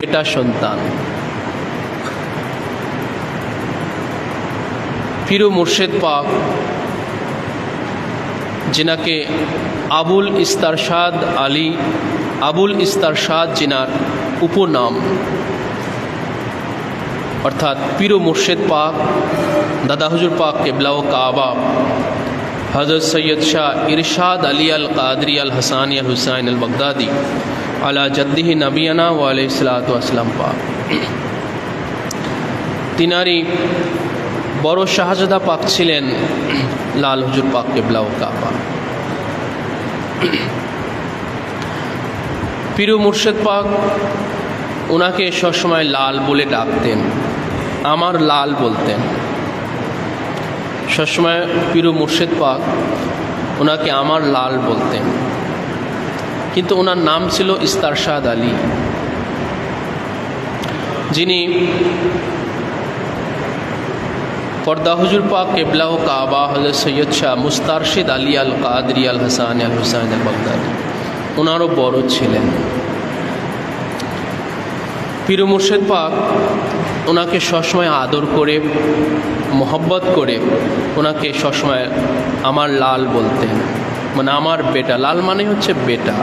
বেটা সন্তান। পীর মুর্শেদ পাক যেনাকে আবুল ইস্তারশাদ আলী, আবুল ইস্তারশাদ জিনার উপনাম। অর্থাৎ পীর মুর্শেদ পাক, দাদা হুজুর পাক কেবলা ও কাবা হজরত সৈয়দ শাহ ইরশাদ আলী আল কাদরি আল হাসানি আল জদ্দিহি নবিয়ানা ও আলাইসালাম পাক। তিনারি বড় শাহজাদা পাক ছিলেন লাল হুজুর পাক কেবলা ও কাবা। পীর মুর্শেদ পাক ওনাকে সবসময় লাল বলে ডাকতেন, আমার লাল বলতেন। সবসময় পীর মুর্শেদ পাক ওনাকে আমার লাল বলতেন। কিন্তু ওনার নাম ছিল ইস্তারশাদ আলী। যিনি পর্দা হুজুর পাক কেবলা ও কাবা হজরত সৈয়দ শাহ মুস্তারশিদ আলী আল কাদরি আল হাসান আল হুসাইন আল বগদাদি, ওনারও বড় ছিলেন। পীর মুর্শেদ পাক ওনাকে সবসময় আদর করে, মোহব্বত করে ওনাকে সবসময় আমার লাল বলতেন। মানে আমার বেটা লাল মানে হচ্ছে বেটা।